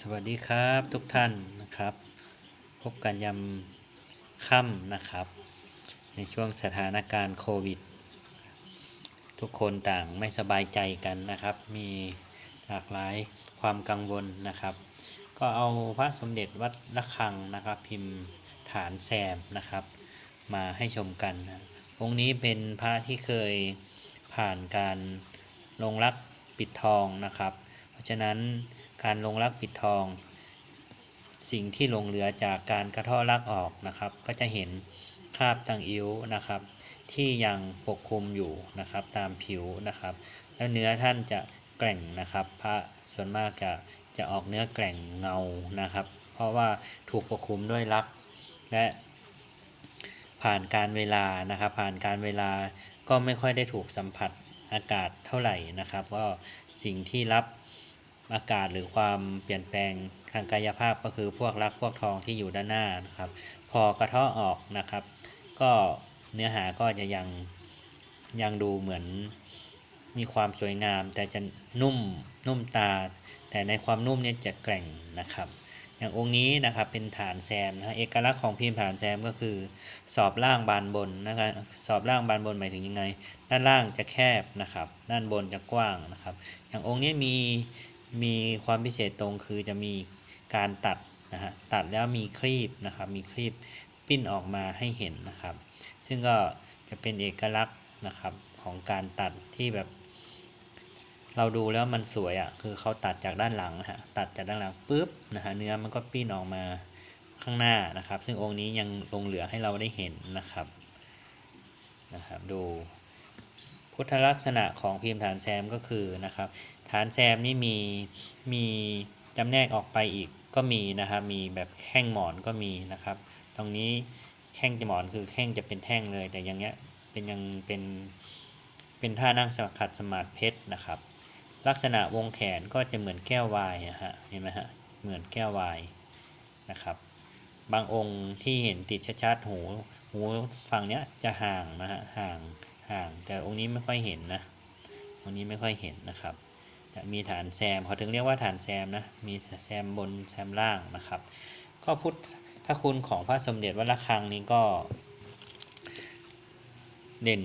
สวัสดีครับทุกท่านนะครับ พบกันยำค่ำนะครับ ในช่วงสถานการณ์โควิด ทุกคนต่างไม่สบายใจกันนะครับ มีหลากหลายความกังวลนะครับ ก็เอาพระสมเด็จวัดระฆังนะครับ พิมพ์ฐานแซมนะครับ มาให้ชมกันนะองค์นี้เป็นพระที่เคยผ่านการลงรักปิดทองนะครับ ราะฉะนั้นการลงรักปิดทอง สิ่งที่หลงเหลือจากการกระเทาะรักออกนะครับ ก็จะเห็นคราบตังอิ้วนะครับ ที่ยังปกคลุมอยู่นะครับตามผิวนะครับ แล้วเนื้อท่านจะแกร่งนะครับ พระส่วนมากจะจะออกเนื้อแกร่งเงานะครับ เพราะว่าถูกปกคลุมด้วยรักและผ่านการเวลานะครับ ผ่านการเวลาก็ไม่ค่อยได้ถูกสัมผัสอากาศเท่าไหร่นะครับ ก็สิ่งที่รับ อากาศหรือความเปลี่ยนแปลงทางกายภาพก็คือพวกรักพวกทองที่อยู่ด้านหน้านะครับ พอกระเทาะออกนะครับ ก็เนื้อหาก็จะยังยังดูเหมือนมีความสวยงาม แต่จะนุ่มนุ่มตา แต่ในความนุ่มเนี่ยจะแกร่งนะครับ อย่างองค์นี้นะครับเป็นฐานแซมนะฮะเอกลักษณ์ของพิมพ์ฐานแซมก็คือ สอบล่างบานบนนะครับสอบล่างบานบนหมายถึงยังไง ด้านล่างจะแคบนะครับ ด้านบนจะกว้างนะครับ อย่างองค์นี้มี มีความพิเศษตรงคือจะมีการตัดนะฮะตัดแล้วมีครีบนะครับมีครีบปิ้นออกมาให้เห็นนะครับ ซึ่งก็จะเป็นเอกลักษณ์นะครับของการตัดที่แบบ เราดูแล้วมันสวยอะ่ะคือเขาตัดจากด้านหลังนะฮะตัดจากด้านหลังปุ๊บนะฮะเนื้อมันก็ปิ้นออกมาข้างหน้านะครับ ซึ่งองค์นี้ยังลงเหลือให้เราได้เห็นนะครับนะครับดู พุทธลักษณะของพิมพ์ฐานแซมก็คือนะครับ ฐานแซมนี่มีมีจำแนกออกไปอีกก็มีนะครับมีแบบแข้งหมอนก็มีนะครับ ตรงนี้แข้งหมอนคือแข้งจะเป็นแท่งเลย แต่อย่างเงี้ยเป็นยังเป็นเป็นท่านั่งสมาขัดสมาธิเพชรนะครับ ลักษณะวงแขนก็จะเหมือนแก้ววายนะฮะเห็นไหมฮะเหมือนแก้ววายนะครับ บางองค์ที่เห็นติดชัดๆหูหูฝั่งเนี้ยจะห่างนะฮะห่าง ห่าง แต่องค์นี้ไม่ค่อยเห็นนะ องค์นี้ไม่ค่อยเห็นนะครับจะมีฐานแซมเขาถึงเรียกว่าฐานแซมนะ มีแซมบนแซมล่างนะครับ ก็พุทธคุณของพระสมเด็จวัดระฆังนี้ก็ เด่น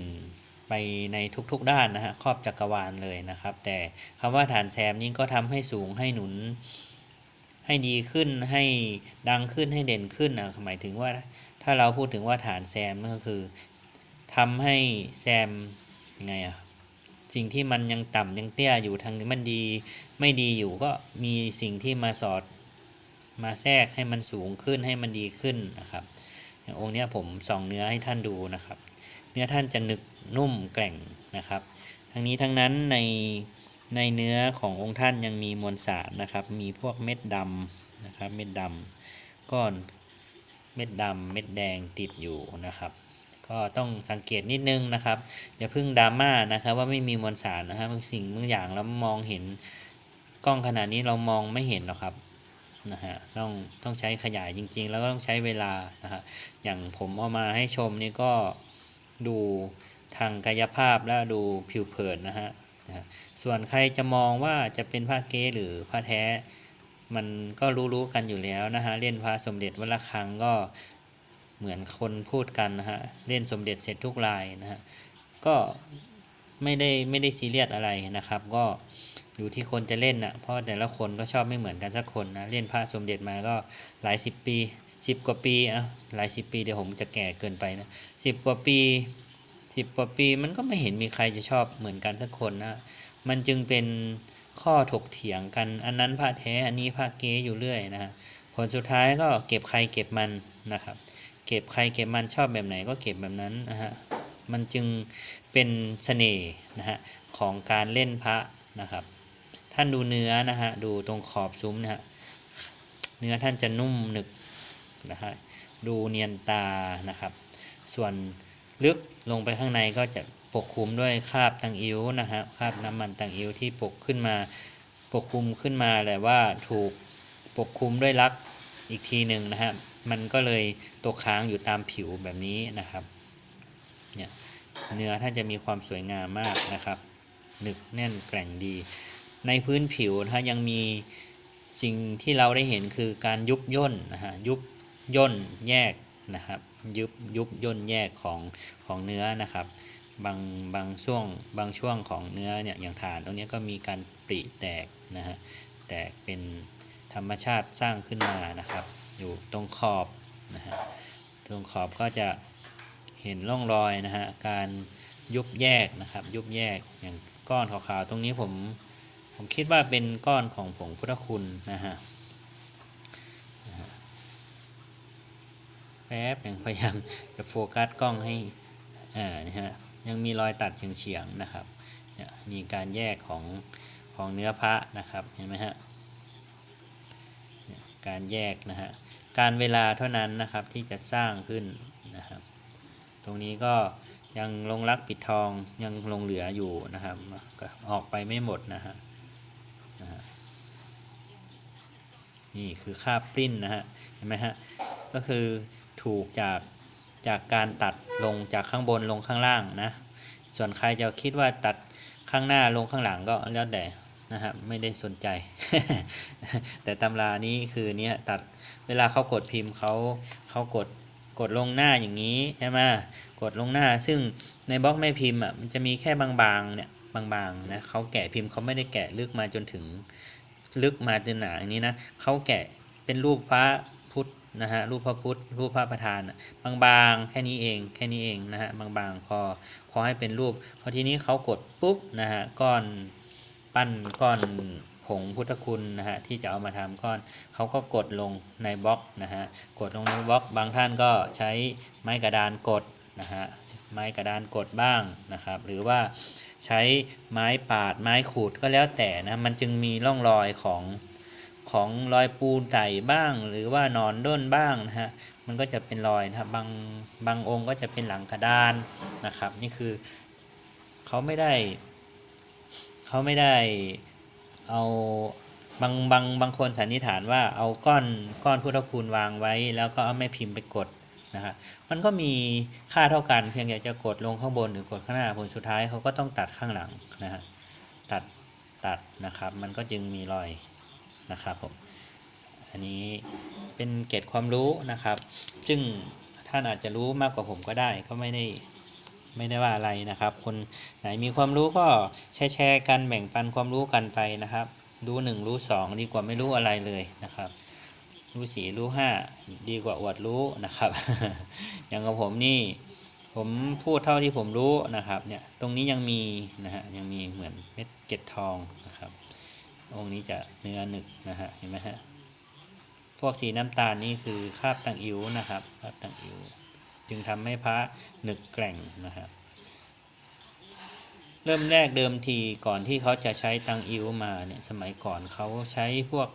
ไปในทุกๆด้านนะฮะครอบจักรวาลเลยนะครับ แต่คำว่าฐานแซมนี้ก็ทำให้สูงให้หนุน ให้ดีขึ้นให้ดังขึ้นให้เด่นขึ้นนะหมายถึงว่าถ้าเราพูดถึงว่าฐานแซมนั่นก็คือ ทำให้แซมยังไงอะสิ่งที่มันยังต่ำยังเตี้ยอยู่ทางมันดีไม่ดีอยู่ก็มีสิ่งที่มาสอดมาแทรกให้มันสูงขึ้นให้มันดีขึ้นนะครับอย่างองค์นี้ผมส่องเนื้อให้ท่านดูนะครับ เนื้อท่านจะหนึบนุ่มแกร่งนะครับ ทั้งนี้ทั้งนั้นในในเนื้อขององค์ท่านยังมีมวลสารนะครับ มีพวกเม็ดดำนะครับ เม็ดดำก้อนเม็ดดำเม็ดแดงติดอยู่นะครับ ก็ต้องสังเกตนิดนึงนะครับอย่าพิ่งดราม่านะครับว่าไม่มีมวลสารนะครับบางสิ่งบางอย่างเรามองเห็นกล้องขนาดนี้เรามองไม่เห็นหรอกครับนะฮะต้องต้องใช้ขยายจริง ๆ แล้วก็ต้องใช้เวลานะฮะอย่างผมเอามาให้ชมนี่ก็ดูทางกายภาพและดูผิวเผินนะฮะส่วนใครจะมองว่าจะเป็นผ้าเก๊หรือผ้าแท้ มันก็รู้ๆกันอยู่แล้วนะฮะเล่นพระสมเด็จวัดระฆังก็ เหมือนคนพูดกันนะฮะเล่นสมเด็จเสร็จทุกลายนะฮะก็ไม่ได้ไม่ได้ซีเรียสอะไรนะครับ ก็อยู่ที่คนจะเล่นนะเพราะแต่ละคนก็ชอบไม่เหมือนกันสักคนนะเล่นพระสมเด็จมาก็หลายสิบปีสิบกว่าปีอะหลายสิบปีเดี๋ยวผมจะแก่เกินไปนะสิบกว่าปีสิบกว่าปีมันก็ไม่เห็นมีใครจะชอบเหมือนกันสักคนนะมันจึงเป็นข้อถกเถียงกันอันนั้นผ้าแท้อันนี้ผ้าเก๊อยู่เรื่อยนะฮะผลสุดท้ายก็เก็บใครเก็บมันนะครับ เก็บใครเก็บมันชอบแบบไหนก็เก็บแบบนั้นนะฮะมันจึงเป็นเสน่ห์นะฮะของการเล่นพระนะครับ ท่านดูเนื้อนะฮะดูตรงขอบซุ้มนะฮะเนื้อท่านจะนุ่มหนึบนะฮะดูเนียนตานะครับ ส่วนลึกลงไปข้างในก็จะปกคลุมด้วยคราบตังอิ้วนะฮะคราบน้ำมันตังอิ้วที่ปกขึ้นมาปกคลุมขึ้นมาแต่ว่าถูกปกคลุมด้วยลักอีกทีหนึ่งนะฮะ มันก็เลยตกค้างอยู่ตามผิวแบบนี้นะครับเนี่ยเนื้อท่านจะมีความสวยงามมากนะครับหนึบแน่นแกร่งดี ในพื้นผิวนะฮะยังมีสิ่งที่เราได้เห็นคือการยุบย่นนะฮะยุบย่นแยกนะครับยุบยุบย่นแยกของของเนื้อนะครับบางบางช่วงบางช่วงของเนื้อเนี่ยอย่างฐานตรงนี้ก็มีการปริแตกนะฮะแตกเป็นธรรมชาติสร้างขึ้นมานะครับ อยู่ตรงขอบนะฮะตรงขอบก็จะเห็นร่องรอยนะฮะการยุบแยกนะครับยุบแยกอย่างก้อนขาวๆตรงนี้ผมผมคิดว่าเป็นก้อนของผงพุทธคุณนะฮะแป๊บหนึ่งพยายามจะโฟกัสกล้องให้อ่านะฮะยังมีรอยตัดเฉียงๆนะครับนี่การแยกของของเนื้อพระนะครับเห็นไหมฮะ การแยกนะฮะการเวลาเท่านั้นนะครับที่จะสร้างขึ้นนะครับ ตรงนี้ก็ยังลงรักปิดทองยังลงเหลืออยู่นะครับออกไปไม่หมดนะฮะนะฮะนี่คือค่าปริ้นนะฮะเห็นไหมฮะก็คือถูกจากจากการตัดลงจากข้างบนลงข้างล่างนะส่วนใครจะคิดว่าตัดข้างหน้าลงข้างหลังก็แล้วแต่ นะครับไม่ได้สนใจ แต่ตำรานี้คือเนี้ยตัดเวลาเขากดพิมพ์เขาเขากดกดลงหน้าอย่างนี้ใช่ไหมกดลงหน้า ซึ่งในบล็อกแม่พิมพ์อะมันจะมีแค่บางๆเนี่ยบางๆนะเขาแกะพิมพ์เขาไม่ได้แกะลึกมาจนถึงลึกมาจนหนาอย่างนี้นะเขาแกะเป็นรูปพระพุทธนะฮะรูปพระพุทธรูปพระประธานบางๆ แค่นี้เองแค่นี้เองนะฮะบางๆพอพอให้เป็นรูปพอทีนี้เขากดปุ๊บนะฮะก้อน ปั้นก้อนผงพุทธคุณนะฮะที่จะเอามาทำก้อนเขาก็กดลงในบล็อกนะฮะกดลงในบล็อกบางท่านก็ใช้ไม้กระดานกดนะฮะไม้กระดานกดบ้างนะครับหรือว่าใช้ไม้ปาดไม้ขูดก็แล้วแต่นะมันจึงมีร่องรอยของของรอยปูนไต่บ้าง หรือว่านอนด้นบ้างนะฮะมันก็จะเป็นรอยนะครับบางบางองค์ก็จะเป็นหลังกระดานนะครับนี่คือเขาไม่ได้ เขาไม่ได้เอาบางบางบางคนสันนิษฐานว่าเอาก้อนก้อนพุทธคุณวางไว้ แล้วก็เอาแม่พิมพ์ไปกดนะครับมันก็มีค่าเท่ากันเพียงแต่จะกดลงข้างบนหรือกดข้างหน้าผลสุดท้ายเขาก็ต้องตัดข้างหลังนะฮะตัดตัดนะครับ มันก็จึงมีรอยนะครับผมอันนี้เป็นเกร็ดความรู้นะครับ ซึ่งท่านอาจจะรู้มากกว่าผมก็ได้ก็ไม่ได้ ไม่ได้ว่าอะไรนะครับ คนไหนมีความรู้ก็แชร์แชร์กันแบ่งปันความรู้กันไปนะครับ รู้หนึ่งรู้สองดีกว่าไม่รู้อะไรเลยนะครับ รู้สี่รู้ห้าดีกว่าอวดรู้นะครับ อย่างกับผมนี่ผมพูดเท่าที่ผมรู้นะครับเนี่ยตรงนี้ยังมีนะฮะยังมีเหมือนเม็ดเกล็ดทองนะครับ องค์นี้จะเนื้อหนึกนะฮะเห็นไหมฮะพวกสีน้ำตาลนี่คือคาบตังอิ๋วนะครับคาบตังอิ๋ว จึงทำให้พระหนึกแกร่งนะครับเริ่มแรกเดิมทีก่อนที่เขาจะใช้ตังอิ๋วมาเนี่ยสมัยก่อนเขาใช้พวก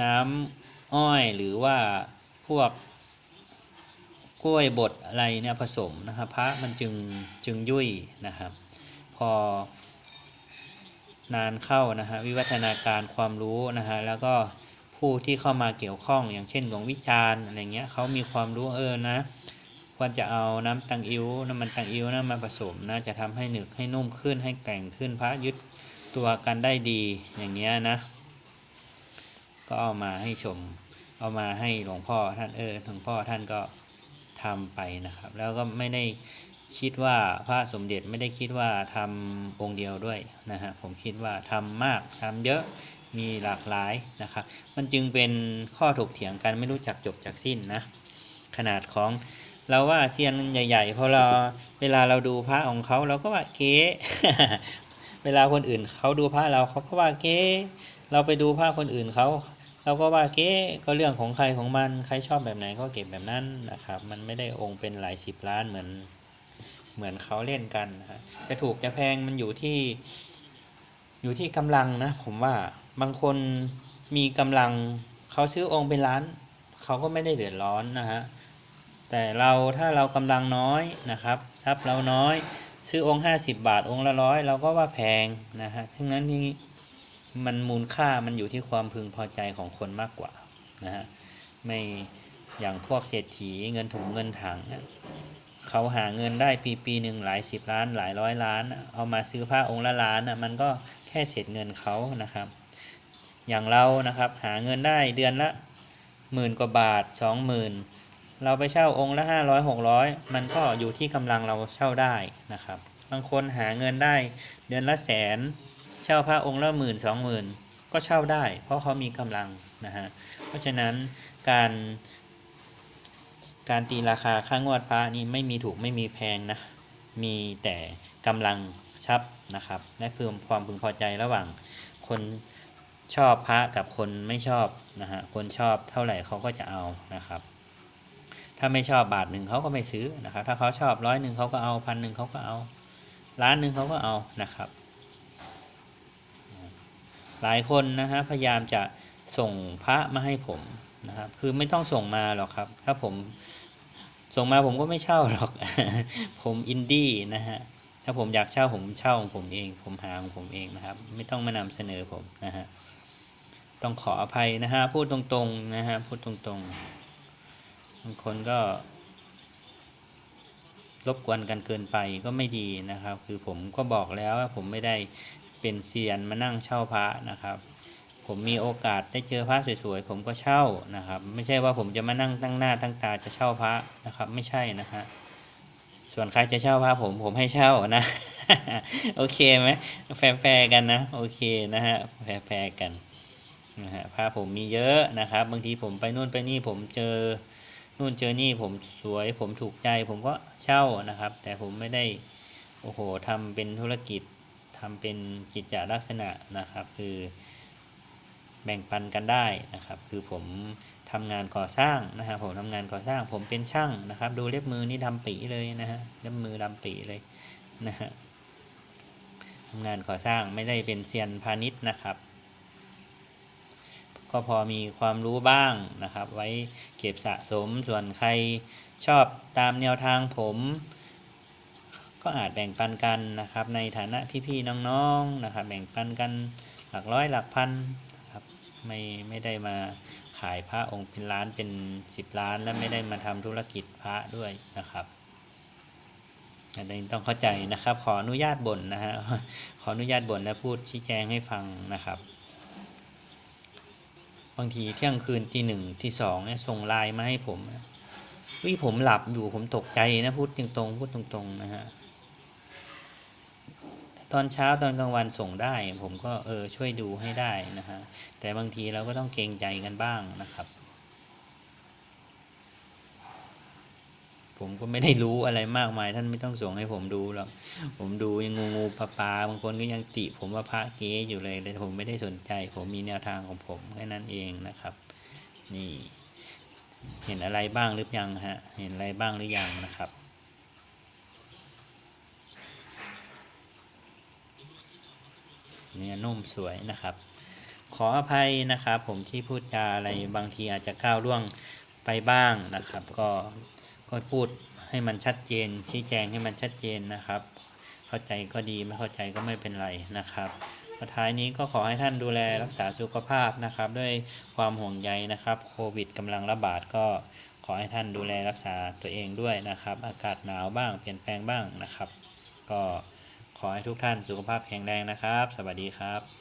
น้ำอ้อยหรือว่าพวกกล้วยบดอะไรเนี่ยผสมนะครับพระมันจึงจึงยุ่ยนะครับ พอนานเข้านะฮะวิวัฒนาการความรู้นะฮะแล้วก็ ผู้ที่เข้ามาเกี่ยวข้อง อย่างเช่นหลวงวิจารณ์อะไรเงี้ยเขามีความรู้เออนะควรจะเอาน้ำตังอิ๋วน้ำมันตังอิ๋วนะมาผสมนะจะทำให้หนึกให้นุ่มขึ้นให้แกร่งขึ้นพระยึดตัวกันได้ดีอย่างเงี้ยนะ ก็เอามาให้ชม เอามาให้หลวงพ่อท่านเออหลวงพ่อท่านก็ทำไปนะครับ แล้วก็ไม่ได้คิดว่าพระสมเด็จไม่ได้คิดว่าทำองค์เดียวด้วยนะฮะผมคิดว่าทำมากทำเยอะ มีหลากหลายนะครับ มันจึงเป็นข้อถกเถียงกันไม่รู้จักจบจากสิ้นนะ ขนาดของเราว่าเซียนใหญ่ๆพอเราเวลาเราดูพระของเขาเราก็ว่าเก๊เวลาคนอื่นเขาดูพระเราเขาก็ว่าเก๊เราไปดูพระคนอื่นเขาเราก็ว่าเก๊ก็เรื่องของใครของมันใครชอบแบบไหนก็เก็บแบบนั้นนะครับ มันไม่ได้องค์เป็นหลายสิบล้านเหมือนเหมือนเขาเล่นกันนะฮะจะถูกจะแพงมันอยู่ที่ อยู่ที่กำลังนะผมว่าบางคนมีกำลังเขาซื้อองค์เป็นล้านเขาก็ไม่ได้เดือดร้อนนะฮะแต่เราถ้าเรากำลังน้อยนะครับทรัพย์เราน้อย ซื้อองค์ห้าสิบบาทองค์ละร้อยเราก็ว่าแพงนะฮะทั้งนั้นนี่มันมูลค่ามันอยู่ที่ความพึงพอใจของคนมากกว่านะฮะไม่อย่างพวกเศรษฐีเงินถุงเงินถังเนี่ยเขาหาเงินได้ปีปีหนึ่งหลายสิบล้านหลายร้อยล้าน เอามาซื้อผ้าองค์ละล้านอะมันก็ ค่เศษเงินเขานะครับ อย่างเรานะครับหาเงินได้เดือนละหมื่นกว่าบาทสองหมื่นเราไปเช่าองค์ละห้าร้อยหกร้อยมันก็อยู่ที่กำลังเราเช่าได้นะครับ บางคนหาเงินได้เดือนละแสน เช่าพระองค์ละหมื่นสองหมื่นก็เช่าได้ เพราะเขามีกำลังนะฮะ เพราะฉะนั้นการการตีราคาค่างวดพระนี่ไม่มีถูกไม่มีแพงนะ มีแต่กำลัง ทรัพย์นะครับและคือความพึงพอใจระหว่างคนชอบพระกับคนไม่ชอบนะฮะคนชอบเท่าไหร่เขาก็จะเอานะครับ ถ้าไม่ชอบบาทหนึ่งเขาก็ไม่ซื้อนะครับ ถ้าเขาชอบร้อยหนึ่งเขาก็เอาพันหนึ่งเขาก็เอาล้านหนึ่งเขาก็เอานะครับ หลายคนนะฮะพยายามจะส่งพระมาให้ผมนะครับคือไม่ต้องส่งมาหรอกครับ ถ้าผมส่งมาผมก็ไม่เช่าหรอก ผมอินดี้นะฮะ ถ้าผมอยากเช่าผมเช่าของผมเอง ผมหาของผมเองนะครับ ไม่ต้องมานำเสนอผมนะฮะต้องขออภัยนะฮะพูดตรงๆนะฮะพูดตรงๆบางคนก็รบกวนกันเกินไปก็ไม่ดีนะครับ คือผมก็บอกแล้วว่าผมไม่ได้เป็นเซียนมานั่งเช่าพระนะครับ ผมมีโอกาสได้เจอพระสวยๆผมก็เช่านะครับ ไม่ใช่ว่าผมจะมานั่งตั้งหน้าตั้งตาจะเช่าพระนะครับ ไม่ใช่นะฮะ ส่วนใครจะเช่าพระผมผมให้เช่านะ โอเคไหมแฟร์กันนะโอเคนะฮะแฟร์กันนะฮะพระผมมีเยอะนะครับ บางทีผมไปนู่นไปนี่ผมเจอนู่นเจอนี่ผมสวยผมถูกใจผมก็เช่านะครับ แต่ผมไม่ได้โอ้โหทำเป็นธุรกิจทำเป็นกิจจลักษณะนะครับ คือ แบ่งปันกันได้นะครับ คือผมทำงานก่อสร้างนะครับผมทำงานก่อสร้าง ผมเป็นช่างนะครับ ดูเล็บมือนี่ดำปีเลยนะฮะเล็บมือดำปีเลยนะฮะทำงานก่อสร้างไม่ได้เป็นเซียนพาณิชย์นะครับ ก็พอมีความรู้บ้างนะครับ ไว้เก็บสะสมส่วนใครชอบตามแนวทางผม ก็อาจแบ่งปันกันนะครับ ในฐานะพี่ๆน้องๆนะครับ แบ่งปันกันหลักร้อยหลักพัน ไม่ไม่ได้มาขายพระองค์เป็นล้านเป็นสิบล้าน และไม่ได้มาทำธุรกิจพระด้วยนะครับอันนี้ต้องเข้าใจนะครับ ขออนุญาตบ่นนะฮะขออนุญาตบ่นและพูดชี้แจงให้ฟังนะครับบางทีเที่ยงคืนตีหนึ่งที่สองเนี่ยส่งไลน์มาให้ผมวิผมหลับอยู่ผมตกใจนะพูดตรงๆพูดตรงๆนะฮะ ตอนเช้าตอนกลางวันส่งได้ ผมก็เออช่วยดูให้ได้นะฮะแต่บางทีเราก็ต้องเกรงใจกันบ้างนะครับ ผมก็ไม่ได้รู้อะไรมากมายท่านไม่ต้องส่งให้ผมดูหรอกผมดูยังงูงูปลาปลาบางคนก็ยังติ ผมว่าพระเก๊อยู่เลยแต่ผมไม่ได้สนใจ ผมมีแนวทางของผมแค่นั้นเองนะครับ นี่ เห็นอะไรบ้างหรือยังฮะเห็นอะไรบ้างหรือยังนะครับ เนื้อนุ่มสวยนะครับ ขออภัยนะครับผมที่พูดจาอะไรบางทีอาจจะก้าวล่วงไปบ้างนะครับ ก็ก็พูดให้มันชัดเจน ชี้แจงให้มันชัดเจนนะครับ เข้าใจก็ดีไม่เข้าใจก็ไม่เป็นไรนะครับสุดท้ายนี้ก็ขอให้ท่านดูแลรักษาสุขภาพนะครับ ด้วยความห่วงใยนะครับโควิดกำลังระบาดก็ขอให้ท่านดูแลรักษาตัวเองด้วยนะครับ อากาศหนาวบ้างเปลี่ยนแปลงบ้างนะครับ ก็ ขอให้ทุกท่านสุขภาพแข็งแรงนะครับ สวัสดีครับ